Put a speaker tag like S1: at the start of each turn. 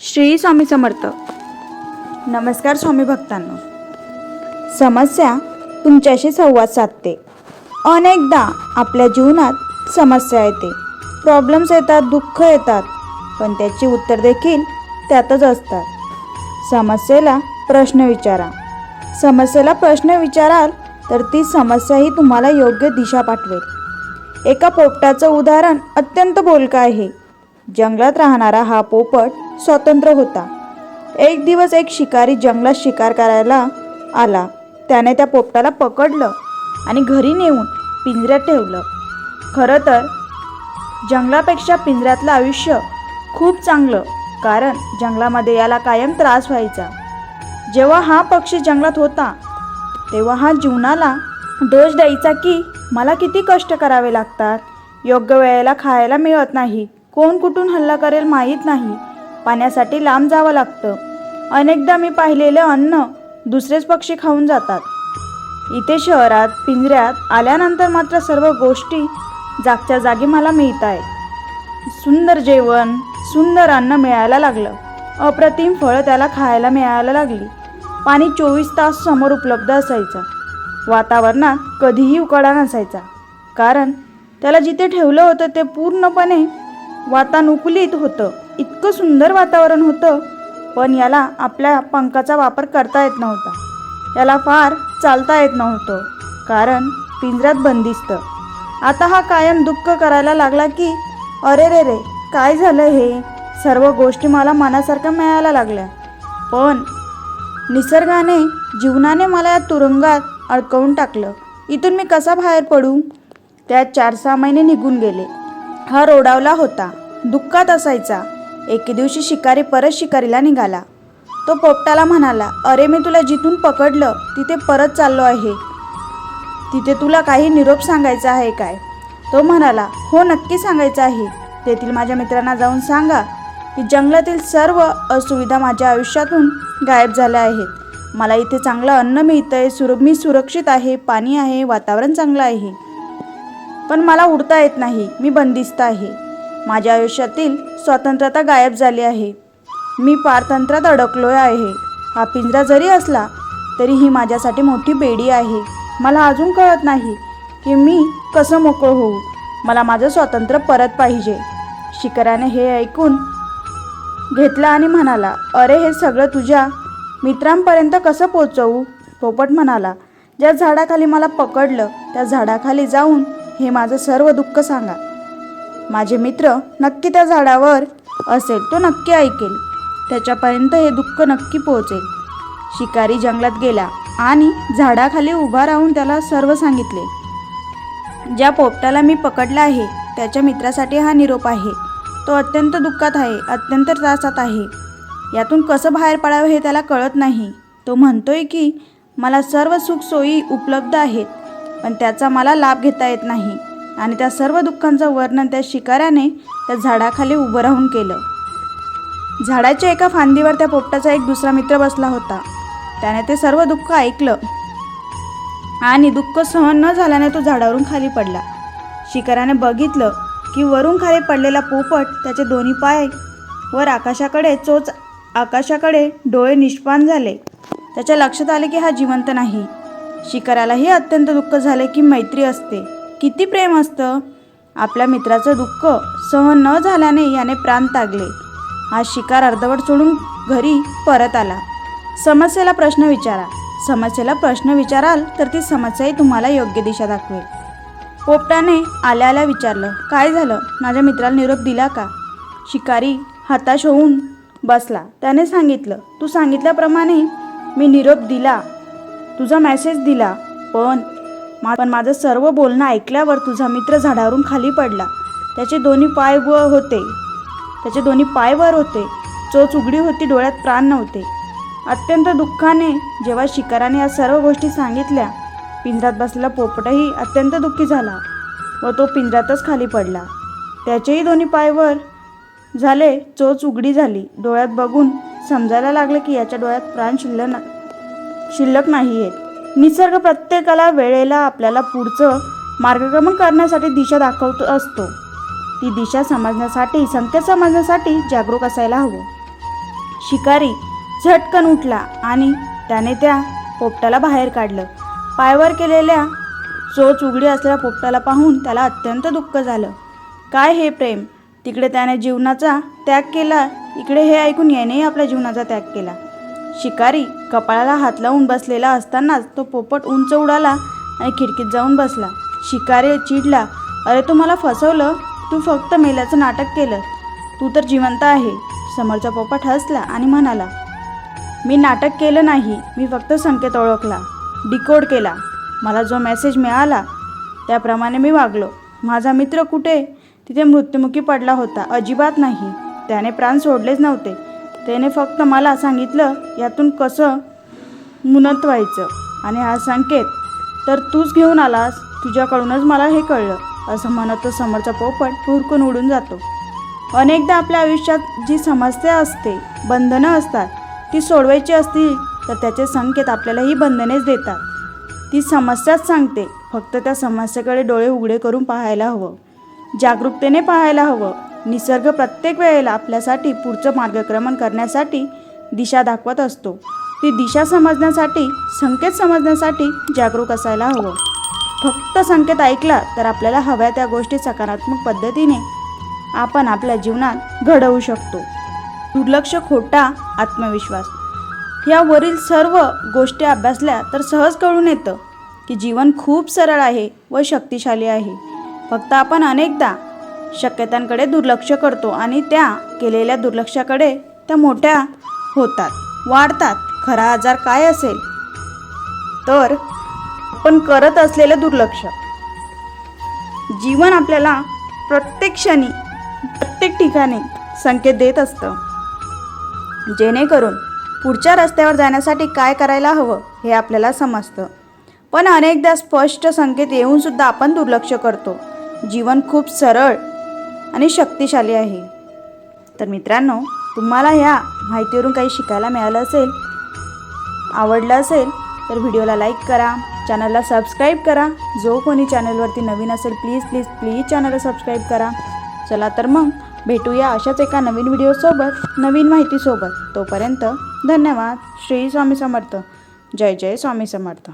S1: श्री स्वामी समर्थ. नमस्कार स्वामी भक्तांनो. समस्या तुमच्याशी संवाद साधते. अनेकदा आपल्या जीवनात समस्या येते. प्रॉब्लेम्स येतात दुःख येतात पण त्याची उत्तर देखील त्यातच असतात. समस्येला प्रश्न विचारा. समस्येला प्रश्न विचाराल तर ती समस्याही तुम्हाला योग्य दिशा पाठवेल. एका पोपटाचं उदाहरण अत्यंत बोलकं आहे. जंगलात राहणारा हा पोपट स्वतंत्र होता. एक दिवस एक शिकारी जंगलात शिकार करायला आला. त्याने त्या पोपटाला पकडलं आणि घरी नेऊन पिंजऱ्यात ठेवलं. खरं तर जंगलापेक्षा पिंजऱ्यातलं आयुष्य खूप चांगलं कारण जंगलामध्ये याला कायम त्रास व्हायचा. जेव्हा हा पक्षी जंगलात होता तेव्हा हा जीवनाला दोष द्यायचा की मला किती कष्ट करावे लागतात? योग्य वेळेला खायला मिळत नाही. कोण कुठून हल्ला करेल माहीत नाही. पाण्यासाठी लांब जावं लागतं. अनेकदा मी पाहिलेलं अन्न दुसरेच पक्षी खाऊन जातात. इथे शहरात पिंजऱ्यात आल्यानंतर मात्र सर्व गोष्टी जागच्या जागी मला मिळत आहेत सुंदर जेवण सुंदर अन्न मिळायला लागलं. अप्रतिम फळं त्याला खायला मिळायला लागली. पाणी चोवीस तास समोर उपलब्ध असायचं. वातावरणात कधीही उकाडा नसायचा. कारण त्याला जिथे ठेवलं होतं ते पूर्णपणे वातानुकूलित होतं. इतकं सुंदर वातावरण होतं. पण याला आपल्या पंखाचा वापर करता येत नव्हता. याला फार चालता येत नव्हतं. कारण पिंजऱ्यात बंदिस्त. आता हा कायम दुःख करायला लागला की अरे रे रे काय झालं हे? सर्व गोष्टी मला मनासारख्या मिळायला लागल्या. पण निसर्गाने जीवनाने मला या तुरुंगात अडकवून टाकलं. इथून मी कसा बाहेर पडू? त्या चार सहा महिने निघून गेले. हा रोडावला होता. दुःखात असायचा. एके दिवशी शिकारी परत शिकारीला निघाला. तो पोपटाला म्हणाला अरे मी तुला जिथून पकडलं तिथे परत चाललो आहे. तिथे तुला काही निरोप सांगायचा आहे काय? तो म्हणाला हो नक्की सांगायचं आहे. तेथील माझ्या मित्रांना जाऊन सांगा की जंगलातील सर्व असुविधा माझ्या आयुष्यातून गायब झाल्या आहेत. मला इथे चांगलं अन्न मिळतंय सुर मी सुरक्षित आहे पाणी आहे वातावरण चांगलं आहे. पण मला उडता येत नाही. मी बंदिस्त आहे. माझ्या आयुष्यातील स्वतंत्रता गायब झाली आहे. मी पारतंत्र्यात अडकलो आहे. हा पिंजरा जरी असला तरी ही माझ्यासाठी मोठी बेडी आहे. मला अजून कळत नाही की मी कसं मोकळं होऊ. मला माझं स्वातंत्र्य परत पाहिजे. शिखराने हे ऐकून घेतला आणि म्हणाला अरे हे सगळं तुझ्या मित्रांपर्यंत कसं पोचवू? पोपट म्हणाला ज्या झाडाखाली मला पकडलं त्या झाडाखाली जाऊन हे माझं सर्व दुःख सांगा. माझे मित्र नक्की त्या झाडावर असेल तो नक्की ऐकेल. त्याच्यापर्यंत हे दुःख नक्की पोहोचेल. शिकारी जंगलात गेला आणि झाडाखाली उभा राहून त्याला सर्व सांगितले. ज्या पोपटाला मी पकडला आहे त्याच्या मित्रासाठी हा निरोप आहे. तो अत्यंत दुःखात आहे अत्यंत त्रासात आहे. यातून कसं बाहेर पडावं हे त्याला कळत नाही. तो म्हणतोय की मला सर्व सुखसोयी उपलब्ध आहेत. पण त्याचा मला लाभ घेता येत नाही. आणि त्या सर्व दुःखांचं वर्णन त्या शिकाऱ्याने त्या झाडाखाली उभं राहून केलं. झाडाच्या एका फांदीवर त्या पोपटाचा एक दुसरा मित्र बसला होता. त्याने ते सर्व दुःख ऐकलं. आणि दुःख सहन न झाल्याने तो झाडावरून खाली पडला. शिकाऱ्याने बघितलं की वरून खाली पडलेला पोपट त्याचे दोन्ही पाय वर आकाशाकडे चोच आकाशाकडे डोळे निष्पान झाले. त्याच्या लक्षात आले की हा जिवंत नाही. शिकाऱ्यालाही अत्यंत दुःख झाले की मैत्री असते. किती प्रेम असतं? आपल्या मित्राचं दुःख सहन न झाल्याने याने प्राण तागले हा शिकार अर्धवट सोडून घरी परत आला. समस्येला प्रश्न विचारा. समस्येला प्रश्न विचाराल तर ती समस्याही तुम्हाला योग्य दिशा दाखवेल. पोपटाने आल्या आल्या विचारलं काय झालं? माझ्या मित्राला निरोप दिला का? शिकारी हताश होऊन बसला. त्याने सांगितलं तू सांगितल्याप्रमाणे मी निरोप दिला. तुझा मेसेज दिला. पण मा पण माझं सर्व बोलणं ऐकल्यावर तुझा मित्र झाडावरून खाली पडला. त्याचे दोन्ही पाय व होते. त्याचे दोन्ही पाय वर होते. चोच उघडी होती डोळ्यात प्राण नव्हते. अत्यंत दुःखाने जेव्हा शिकाराने या सर्व गोष्टी सांगितल्या पिंजऱ्यात बसलेला पोपटही अत्यंत दुःखी झाला व तो पिंजऱ्यातच खाली पडला. त्याचेही दोन्ही पाय वर झाले चोच उघडी झाली. डोळ्यात बघून समजायला लागलं की याच्या डोळ्यात प्राण शिल्लक ना शिल्लक नाही आहेत निसर्ग प्रत्येकाला वेळेला आपल्याला पुढचं मार्गक्रमण करण्यासाठी दिशा दाखवत असतो. ती दिशा समजण्यासाठी संकेत समजण्यासाठी जागरूक असायला हवं. शिकारी झटकन उठला आणि त्याने त्या पोपटाला बाहेर काढलं. पायवर केलेल्या चोच उघडी असलेल्या पोपटाला पाहून त्याला अत्यंत दुःख झालं. काय हे प्रेम? तिकडे त्याने जीवनाचा त्याग केला. इकडे हे ऐकून यानेही आपल्या जीवनाचा त्याग केला. शिकारी कपाळाला हात लावून बसलेला असतानाच तो पोपट उंच उडाला आणि खिडकीत जाऊन बसला. शिकारी चिडला अरे तू मला फसवलं? तू फक्त मेल्याचं नाटक केलं. तू तर जिवंत आहे. समोरचा पोपट हसला आणि म्हणाला मी नाटक केलं नाही मी फक्त संकेत ओळखला डिकोड केला. मला जो मेसेज मिळाला त्याप्रमाणे मी वागलो. माझा मित्र कुठे? तिथे मृत्युमुखी पडला होता. अजिबात नाही. त्याने प्राण सोडलेच नव्हते. त्याने फक्त मला सांगितलं यातून कसं मुनत व्हायचं आणि हा संकेत तर तूच घेऊन आलास तुझ्याकडूनच मला हे कळलं असं म्हणत तो समोरचा पोपट हुरकून उडून जातो. अनेकदा आपल्या आयुष्यात जी समस्या असते बंधनं असतात ती सोडवायची असतील तर त्याचे संकेत आपल्याला ही बंधनेच देतात. ती समस्याच सांगते फक्त त्या समस्येकडे डोळे उघडे करून पाहायला हवं. जागरूकतेने पाहायला हवं. निसर्ग प्रत्येक वेळेला आपल्यासाठी पुढचं मार्गक्रमण करण्यासाठी दिशा दाखवत असतो. ती दिशा समजण्यासाठी संकेत समजण्यासाठी जागरूक असायला हवं. फक्त संकेत ऐकला तर आपल्याला हव्या त्या गोष्टी सकारात्मक पद्धतीने आपण आपल्या जीवनात घडवू शकतो. दुर्लक्ष खोटा आत्मविश्वास यावरील सर्व गोष्टी अभ्यासल्या तर सहज कळून येतं की जीवन खूप सरळ आहे व शक्तिशाली आहे. फक्त आपण अनेकदा शक्यतांकडे दुर्लक्ष करतो आणि त्या केलेल्या दुर्लक्षाकडे त्या मोठ्या होतात वाढतात. खरा आजार काय असेल? तर आपण करत असलेलं दुर्लक्ष. जीवन आपल्याला प्रत्येक क्षणी प्रत्येक ठिकाणी संकेत देत असतं. जेणेकरून पुढच्या रस्त्यावर जाण्यासाठी काय करायला हवं हे आपल्याला समजतं. पण अनेकदा स्पष्ट संकेत येऊनसुद्धा आपण दुर्लक्ष करतो. जीवन खूप सरळ आणि शक्तिशाली आहे. तर मित्रांनो तुम्हाला ह्या माहितीवरून काही शिकायला मिळालं असेल आवडलं असेल तर व्हिडिओला लाईक करा चॅनलला सबस्क्राईब करा. जो कोणी चॅनलवरती नवीन असेल प्लीज प्लीज प्लीज चॅनलला सबस्क्राईब करा. चला तर मग भेटूया अशाच एका नवीन व्हिडिओसोबत नवीन माहितीसोबत. तोपर्यंत धन्यवाद. श्री स्वामी समर्थ. जय जय स्वामी समर्थ.